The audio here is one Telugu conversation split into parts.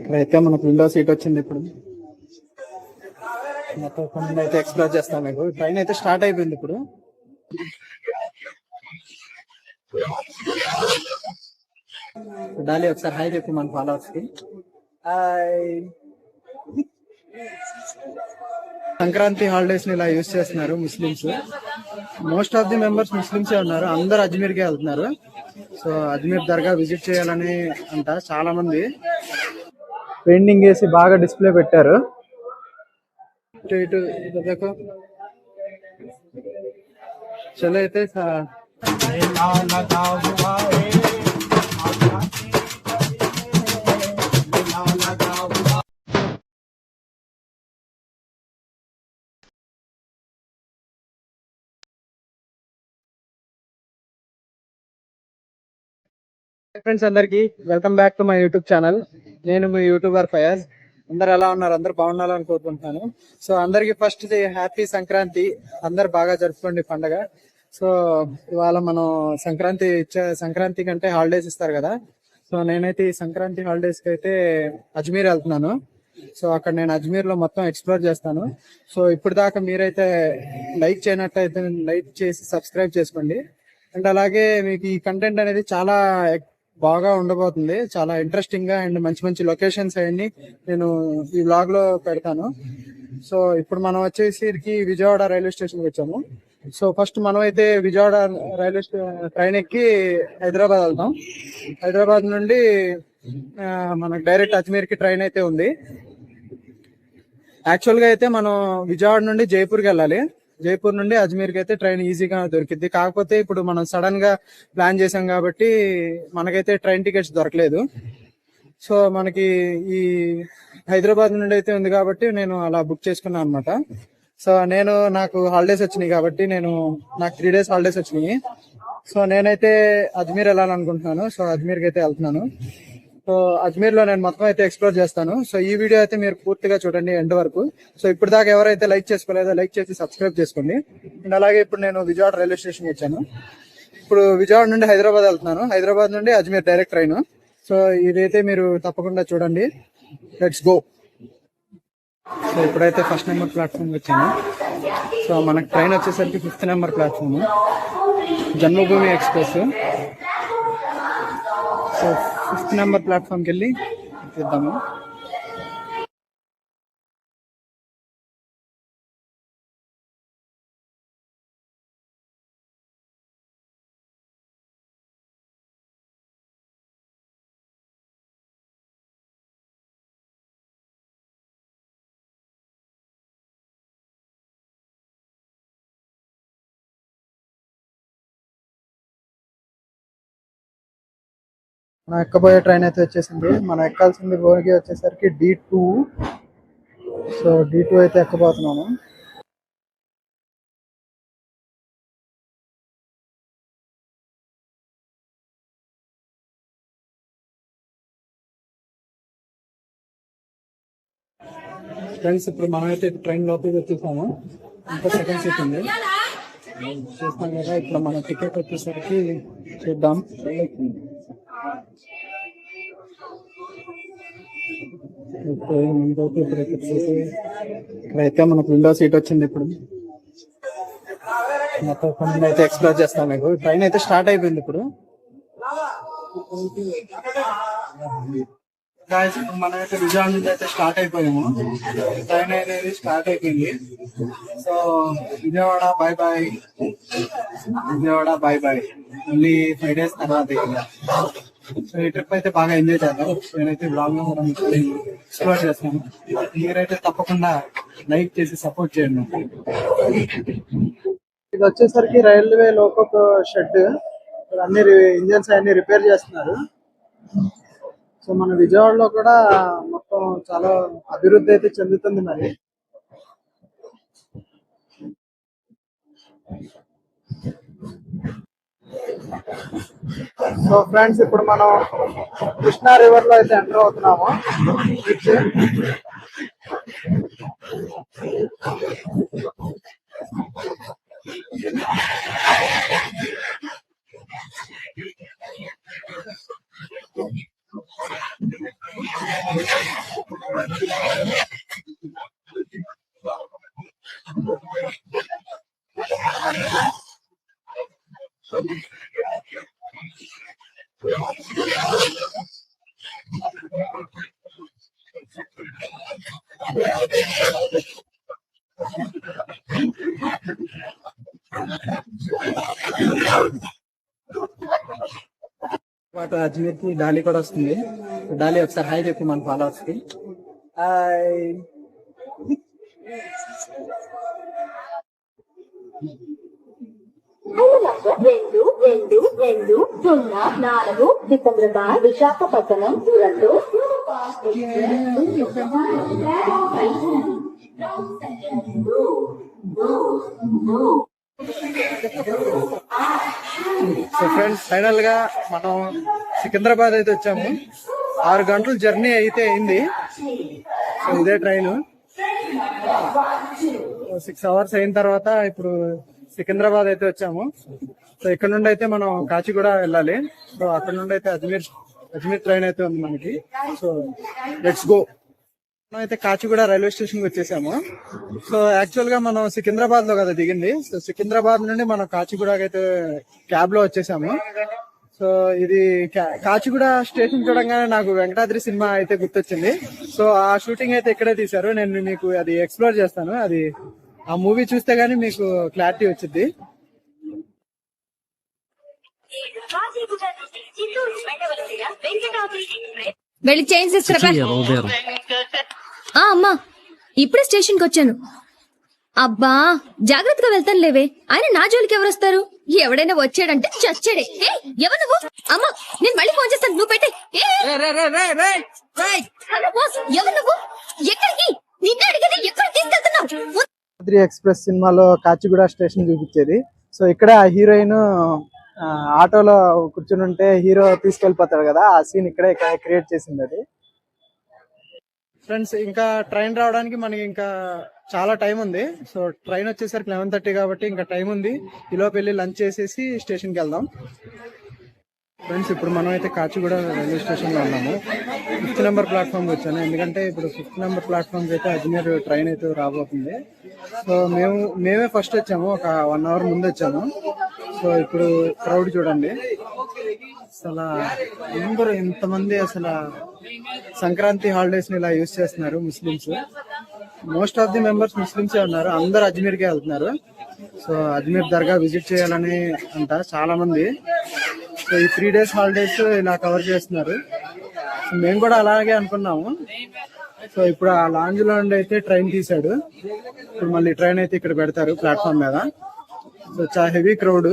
ఇక్కడైతే మనకు విండో సీట్ వచ్చింది ఇప్పుడు. మొత్తం అయితే ఎక్స్ప్లోర్ చేస్తాం మీకు. ట్రైన్ అయితే స్టార్ట్ అయిపోయింది ఇప్పుడు. డాలి ఒకసారి హాయ్ చెప్పు మన ఫాలోవర్స్కి. హాయ్ సంక్రాంతి హాలిడేస్ని ఇలా యూస్ చేస్తున్నారు Muslims. Most of the members ముస్లిమ్సే ఉన్నారు. అందరు అజ్మీర్ కే వెళ్తున్నారు. సో అజ్మీర్ దర్గా విజిట్ చేయాలని అంట చాలా మంది పెయింటింగ్ వేసి బాగా డిస్ప్లే పెట్టారు. ఇటు. చలో అయితే ఫ్రెండ్స్ అందరికి welcome back to my YouTube channel నేను మీ యూట్యూబర్ ఫయాజ్ అందరు ఎలా ఉన్నారు? అందరు బాగుండాలని కోరుకుంటున్నాను. సో అందరికి ఫస్ట్ హ్యాపీ సంక్రాంతి. అందరు బాగా జరుపుకోండి పండగ. సో ఇవాళ మనం సంక్రాంతి ఇచ్చే సంక్రాంతి కంటే హాలిడేస్ ఇస్తారు కదా. సో నేనైతే ఈ సంక్రాంతి హాలిడేస్కి అయితే అజ్మీర్ వెళ్తున్నాను. సో అక్కడ నేను అజ్మీర్లో మొత్తం ఎక్స్ప్లోర్ చేస్తాను. సో ఇప్పుడు దాకా మీరైతే లైక్ చేయనట్టయితే లైక్ చేసి సబ్స్క్రైబ్ చేసుకోండి. అండ్ అలాగే మీకు ఈ కంటెంట్ అనేది చాలా బాగా ఉండబోతుంది. చాలా ఇంట్రెస్టింగ్గా అండ్ మంచి మంచి లొకేషన్స్ అవన్నీ నేను ఈ బ్లాగ్లో పెడతాను. సో ఇప్పుడు మనం వచ్చేసరికి విజయవాడ రైల్వే స్టేషన్ వచ్చాము. సో ఫస్ట్ మనం అయితే విజయవాడ రైల్వే ట్రైన్ ఎక్కి హైదరాబాద్ వెళ్తాం. హైదరాబాద్ నుండి మనకు డైరెక్ట్ అజ్మీర్కి ట్రైన్ అయితే ఉంది. యాక్చువల్గా అయితే మనం విజయవాడ నుండి జైపూర్కి వెళ్ళాలి. జైపూర్ నుండి అజ్మీర్కి అయితే ట్రైన్ ఈజీగా దొరికింది కాకపోతే ఇప్పుడు మనం సడన్గా ప్లాన్ చేసాం కాబట్టి మనకైతే ట్రైన్ టికెట్స్ దొరకలేదు. సో మనకి ఈ హైదరాబాద్ నుండి అయితే ఉంది కాబట్టి నేను అలా బుక్ చేసుకున్నాను అనమాట సో నేను నాకు హాలిడేస్ వచ్చినాయి కాబట్టి నేను నాకు త్రీ డేస్ హాలిడేస్ వచ్చినాయి. సో నేనైతే అజ్మీర్ వెళ్ళాలనుకుంటున్నాను. సో అజ్మీర్కి అయితే వెళ్తున్నాను. సో అజ్మీర్లో నేను మొత్తం అయితే ఎక్స్ప్లోర్ చేస్తాను. సో ఈ వీడియో అయితే మీరు పూర్తిగా చూడండి ఎండ్ వరకు. సో ఇప్పుడు దాకా ఎవరైతే లైక్ చేసుకోలేదో లైక్ చేసి సబ్స్క్రైబ్ చేసుకోండి. అండ్ అలాగే ఇప్పుడు నేను విజయవాడ రైల్వే స్టేషన్ వచ్చాను. ఇప్పుడు విజయవాడ నుండి హైదరాబాద్ వెళ్తున్నాను. హైదరాబాద్ నుండి అజ్మీర్ డైరెక్ట్ ట్రైన్ సో ఇదైతే మీరు తప్పకుండా చూడండి. లెట్స్ గో సో ఇప్పుడైతే ఫస్ట్ నెంబర్ ప్లాట్ఫామ్ వచ్చాను. సో మనకు ట్రైన్ వచ్చేసరికి fifth number platform Janmabhoomi express so fifth number ప్లాట్ఫామ్కి వెళ్ళి చూద్దాము మనం ఎక్కబోయే ట్రైన్ అయితే వచ్చేసింది. మనం ఎక్కాల్సింది భోగి వచ్చేసరికి D two so D two అయితే ఎక్కబోతున్నాము. ఫ్రెండ్స్ ఇప్పుడు మనమైతే ట్రైన్ లోపలికి వచ్చేసాము. ఇంకా సెకండ్ సీట్ ఉంది. చూస్తాం కదా ఇప్పుడు మన టికెట్ వచ్చేసరికి చూద్దాం. అయితే ఇక్కడైతే మనకు విండో సీట్ వచ్చింది ఇప్పుడు. మొత్తం అయితే ఎక్స్ప్లోర్ చేస్తాం మీకు ట్రైన్ అయితే స్టార్ట్ అయిపోయింది ఇప్పుడు. Guys, అయితే విజయవాడ నుంచి అయితే స్టార్ట్ అయిపోయాము. ట్రైన్ అనేది స్టార్ట్ అయిపోయింది. So Vijayawada bye bye Vijayawada bye bye only five days తర్వాత సో ఈ ట్రిప్ అయితే బాగా ఎంజాయ్ చేద్దాం. నేనైతే బ్లాగ్లో కూడా ఎక్స్ప్లోర్ చేస్తాను మీరైతే తప్పకుండా లైక్ చేసి సపోర్ట్ చేయండి. ఇది వచ్చేసరికి రైల్వే లోకొక షెడ్ ఇక్కడ అన్ని ఇంజన్స్ అన్ని రిపేర్ చేస్తున్నారు. సో మన విజయవాడలో కూడా మొత్తం చాలా అభివృద్ధి అయితే చెందుతుంది మరి. సో ఫ్రెండ్స్ ఇప్పుడు మనం కృష్ణా రివర్లో అయితే ఎంటర్ అవుతున్నాము. పాటు అజ్మీర్కి డాలీ కూడా వస్తుంది. డాలీ ఒకసారి హాయ్ చెప్పి మన ఫాలోవర్స్కి హాయ్. రెండు రెండు రెండు సున్నా నాలుగు సికింద్రాబాద్ విశాఖపట్నం దురంతో. సో ఫ్రెండ్స్ ఫైనల్గా మనం సికింద్రాబాద్ అయితే వచ్చాము. ఆరు గంటల జర్నీ అయితే అయింది. సో ఇదే ట్రైన్ సిక్స్ అవర్స్ అయిన తర్వాత ఇప్పుడు సికింద్రాబాద్ అయితే వచ్చాము. సో ఇక్కడ నుండి అయితే మనం కాచిగూడ వెళ్ళాలి. సో అక్కడ నుండి అయితే అజ్మీర్ అజ్మీర్ ట్రైన్ అయితే ఉంది మనకి. సో లెట్స్ గో మనం అయితే కాచిగూడ రైల్వే స్టేషన్కి వచ్చేసాము. సో యాక్చువల్గా మనం సికింద్రాబాద్లో కదా దిగింది. సో సికింద్రాబాద్ నుండి మనం కాచిగూడ అయితే క్యాబ్లో వచ్చేసాము. సో ఇది కాచిగూడ స్టేషన్ చూడంగానే నాకు వెంకటాద్రి సినిమా అయితే గుర్తొచ్చింది. సో ఆ షూటింగ్ అయితే ఇక్కడే తీశారు. నేను మీకు అది ఎక్స్ప్లోర్ చేస్తాను. అది ఆ మూవీ చూస్తే గానీ మీకు క్లారిటీ వచ్చింది వెళ్ళి చేంజ్ ఆ అమ్మా. ఇప్పుడే స్టేషన్కి వచ్చాను. అబ్బా జాగ్రత్తగా వెళ్తాను లేవే. ఆయన నా జోలికి ఎవరు వస్తారు ఎవడైనా వచ్చాడంటే చచ్చాడే. ఏ ఎవరు నువ్వు? అమ్మా నేను మళ్ళీ ఫోన్ చేస్తాను. నువ్వు పెట్టే. ఎవరు నువ్వు? ఎక్కడికి? నిన్ను అడిగేది ఎక్కడ తీసుకెళ్తున్నావు? త్రీ ఎక్స్ప్రెస్ సినిమాలో కాచిగూడ స్టేషన్ చూపించేది. సో ఇక్కడ ఆ హీరోయిన్ ఆటోలో కూర్చుని ఉంటే హీరో తీసుకెళ్ళిపోతాడు కదా. ఆ సీన్ ఇక్కడే క్రియేట్ చేసింది అది. ఫ్రెండ్స్ ఇంకా ట్రైన్ రావడానికి మనకి ఇంకా చాలా టైం ఉంది. సో ట్రైన్ వచ్చేసరికి లెవెన్ థర్టీ కాబట్టి ఇంకా టైం ఉంది. ఈలోపు వెళ్ళి లంచ్ చేసేసి స్టేషన్కి వెళ్దాం. ఫ్రెండ్స్ ఇప్పుడు మనం అయితే కాచిగూడ రైల్వే స్టేషన్లో ఉన్నాము. ఫిఫ్త్ నెంబర్ ప్లాట్ఫామ్ వచ్చాను. ఎందుకంటే ఇప్పుడు ఫిఫ్త్ నెంబర్ ప్లాట్ఫామ్ అయితే అజ్మీర్ ట్రైన్ అయితే రాబోతుంది. సో మేము మేమే ఫస్ట్ వచ్చాము. ఒక వన్ అవర్ ముందు వచ్చాము. సో ఇప్పుడు క్రౌడ్ చూడండి. అసలు అందరూ ఎంతమంది అసలు సంక్రాంతి హాలిడేస్ని ఇలా యూజ్ చేస్తున్నారు Muslims. Most of the members Muslims ఉన్నారు. అందరు అజ్మీర్ కే వెళ్తున్నారు. సో అజ్మీర్ దర్గా విజిట్ చేయాలని అంట చాలా మంది సో ఈ త్రీ డేస్ హాలిడేస్ ఇలా కవర్ చేస్తున్నారు. మేము కూడా అలాగే అనుకున్నాము. సో ఇప్పుడు ఆ లాంజ్లో నుండి అయితే ట్రైన్ తీసాడు ఇప్పుడు మళ్ళీ ట్రైన్ అయితే ఇక్కడ పెడతారు ప్లాట్ఫామ్ మీద. సో చాలా హెవీ క్రౌడ్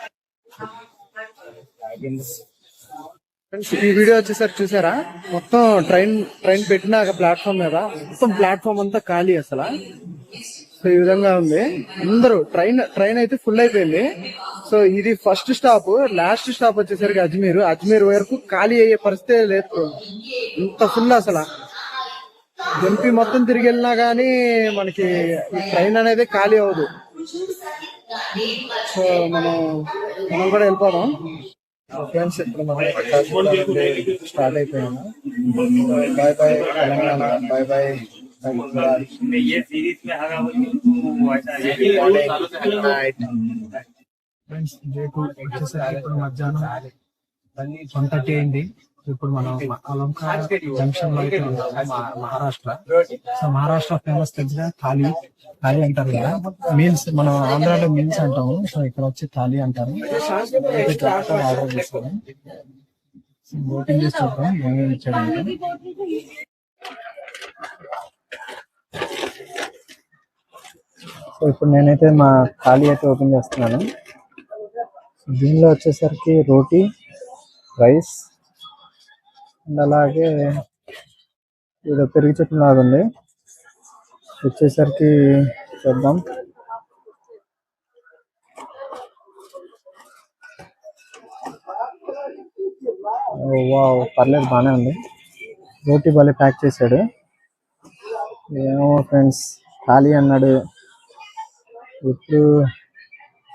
ఈ వీడియో వచ్చేసరికి చూసారా? మొత్తం ట్రైన్ ట్రైన్ పెట్టినాక ప్లాట్ఫామ్ మీద మొత్తం ప్లాట్ఫామ్ అంతా ఖాళీ అసలు. సో ఈ విధంగా ఉంది. అందరూ ట్రైన్ ట్రైన్ అయితే ఫుల్ అయిపోయింది. సో ఇది ఫస్ట్ స్టాప్ లాస్ట్ స్టాప్ వచ్చేసరికి అజ్మీర్. అజ్మీర్ వరకు ఖాళీ అయ్యే పరిస్థితి లేదు ఇంత ఫుల్ అసలు. జంపి మొత్తం తిరిగి వెళ్ళినా కానీ మనకి ట్రైన్ అనేది ఖాళీ అవ్వదు. సో మనం మనం కూడా వెళ్ళిపోదాం. ఫ్రెండ్స్ ఇప్పుడు మనం స్టార్ట్ అయిపోయాము. Bye bye Telangana. Bye bye friends రేపు వచ్చేసరికి మధ్యాహ్నం వన్ థర్టీ అయింది. ఇప్పుడు మనం అలంక జంక్షన్లో మహారాష్ట్ర. సో మహారాష్ట్ర ఫేమస్ తెలిసిన థాలీ థాలీ అంటారు కదా. మీల్స్ మనం ఆంధ్రాలో మీల్స్ అంటాము. సో ఇక్కడ వచ్చి థాలీ అంటారు. ఆర్డర్ చేసుకోవడం ఓటింగ్ చేసి చూద్దాం. ఏమేమి ఇచ్చాడంటే సో ఇప్పుడు నేనైతే మా థాలీ అయితే ఓపెన్ చేస్తున్నాను. దీనిలో వచ్చేసరికి రోటీ రైస్ అండ్ అలాగే ఇది పెరిగి చెట్టు లాగా ఉంది వచ్చేసరికి చూద్దాం. వావ్ పర్లేదు బాగానే ఉంది. రోటీ భలే ప్యాక్ చేశాడు. ఏమో ఫ్రెండ్స్ ఖాళీ అన్నాడు. ఇప్పుడు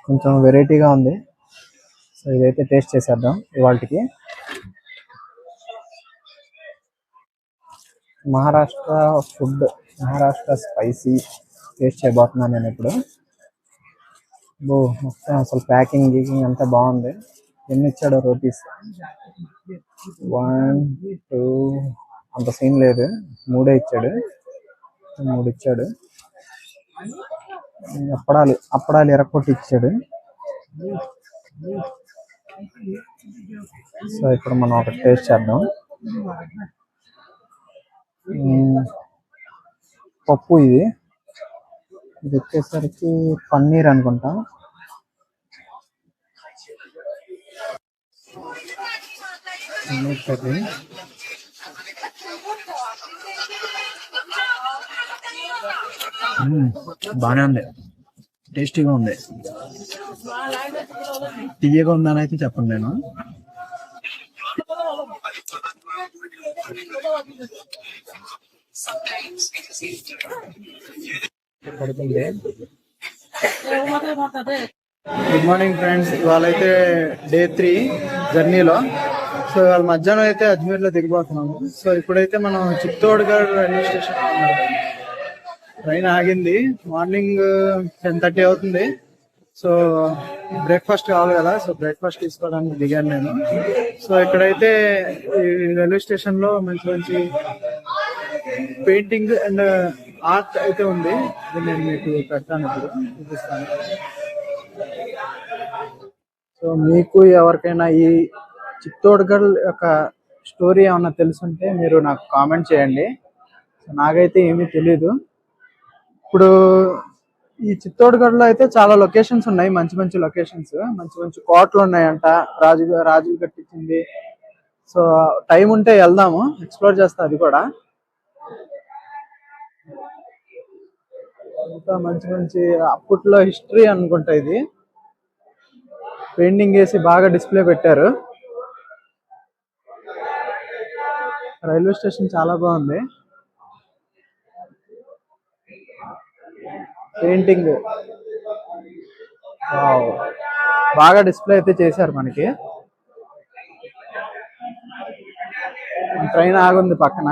కొంచెం వెరైటీగా ఉంది. సో ఇదైతే టేస్ట్ చేసేద్దాం ఇవాళకి Maharashtra food Maharashtra spicy taste చేయబోతున్నాను నేను ఇప్పుడు. బో మొత్తం అసలు ప్యాకింగ్ గీకింగ్ అంతా బాగుంది. ఎన్ని ఇచ్చాడో రోటీస్? వన్ టూ అంత సీన్ లేదు. మూడే ఇచ్చాడు. మూడు ఇచ్చాడు. అప్పడాలు అప్పడాలు ఎరకొట్టి ఇచ్చాడు. సో ఇప్పుడు మనం ఒకటి టేస్ట్ చేద్దాం. పప్పు ఇది. ఇది వచ్చేసరికి పన్నీర్ అనుకుంటా. పన్నీర్ కర్రీ. మ్మ్. బానే ఉంది. టేస్టీగా ఉంది. తీయగా ఉందని అయితే చెప్పండి నేను. పడుతుంది. గుడ్ మార్నింగ్ ఫ్రెండ్స్ ఇవాళైతే డే త్రీ జర్నీలో. సో ఇవాళ మధ్యాహ్నం అయితే అజ్మీర్లో దిగిపోతున్నాము. సో ఇప్పుడైతే మనం చిత్తోడ్గఢ్ రైల్వే స్టేషన్ ట్రైన్ ఆగింది. మార్నింగ్ టెన్ థర్టీ అవుతుంది. సో బ్రేక్ఫాస్ట్ కావాలి కదా. సో బ్రేక్ఫాస్ట్ తీసుకోవడానికి దిగాను నేను. సో ఇక్కడైతే ఈ రైల్వే స్టేషన్లో మంచి మంచి పెయింటింగ్ అండ్ ఆర్ట్ అయితే ఉంది. ఇది నేను మీకు పెట్టాను ఇప్పుడు. చూపిస్తాను. సో మీకు ఎవరికైనా ఈ చిత్తోడ్గఢ్ యొక్క స్టోరీ ఏమన్నా తెలుసుంటే మీరు నాకు కామెంట్ చేయండి. సో నాకైతే ఏమీ తెలీదు. ఇప్పుడు ఈ చిత్తోడ్గఢ్లో అయితే చాలా లొకేషన్స్ ఉన్నాయి. మంచి మంచి లొకేషన్స్. మంచి మంచి కోటలు ఉన్నాయంట. రాజు రాజులు కట్టించింది. సో టైం ఉంటే వెళ్దాము. ఎక్స్ప్లోర్ చేస్తా అది కూడా. అంతా మంచి మంచి అప్పట్లో హిస్టరీ అనుకుంటా ఇది. పెయింటింగ్ వేసి బాగా డిస్ప్లే పెట్టారు. రైల్వే స్టేషన్ చాలా బాగుంది. పెయింటింగ్. బాగా డిస్ప్లే అయితే చేశారు మనకి. ట్రైన్ ఆగుంది పక్కన.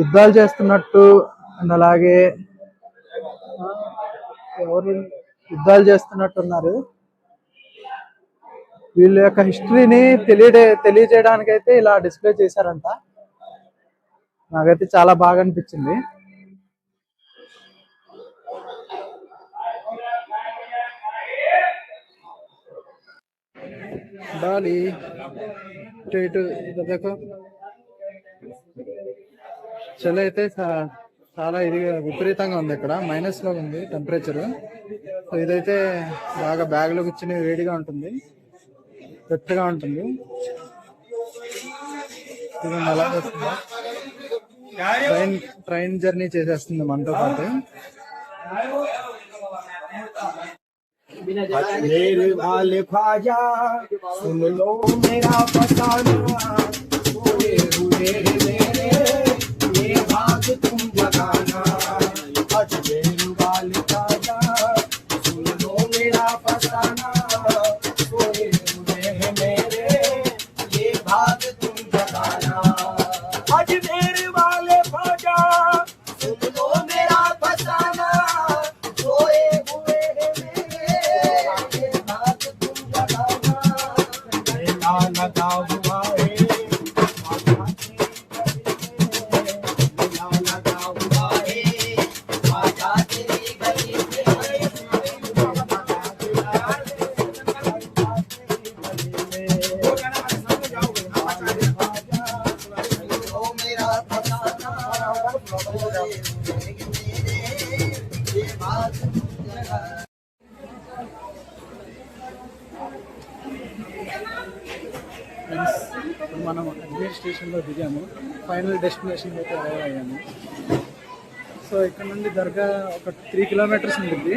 యుద్ధాలు చేస్తున్నట్టు అండ్ అలాగే ఎవరు యుద్ధాలు చేస్తున్నట్టున్నారు. వీళ్ళ యొక్క హిస్టరీని తెలియడే తెలియజేయడానికి అయితే ఇలా డిస్ప్లే చేశారంట. నాకైతే చాలా బాగా అనిపించింది. బాలి. এটা এটা দেখো చలి అయితే చాలా ఇది విపరీతంగా ఉంది ఇక్కడ. మైనస్లో ఉంది టెంపరేచర్ సో ఇదైతే బాగా బ్యాగ్లో కూర్చుని వేడిగా ఉంటుంది. పెద్దగా ఉంటుంది. అలా ట్రైన్ ట్రైన్ జర్నీ చేసేస్తుంది మనతో పాటు. मेरे वाले ख्वाजा सुन लो मेरा सोए मेरे ये बात तुम మనం అజ్మీర్ స్టేషన్లో దిగాము. ఫైనల్ డెస్టినేషన్ అయితే అరైవ్ అయ్యాము. సో ఇక్కడ నుండి దర్గా ఒక త్రీ కిలోమీటర్స్ ఉంటుంది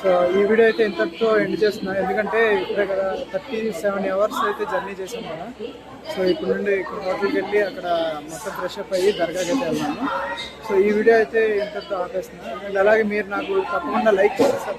సో ఈ వీడియో అయితే ఇంతటితో ఎండ్ చేస్తున్నా. ఎందుకంటే ఇప్పుడే కదా థర్టీ సెవెన్ అవర్స్ అయితే జర్నీ చేసాం కదా. సో ఇప్పుడు నుండి ఇక్కడ హోటల్కి వెళ్ళి అక్కడ మొత్తం ఫ్రెష్అప్ అయ్యి దర్గాకి అయితే సో ఈ వీడియో అయితే ఇంతటితో ఆపేస్తున్నా. అలాగే మీరు నాకు తప్పకుండా లైక్ చేసి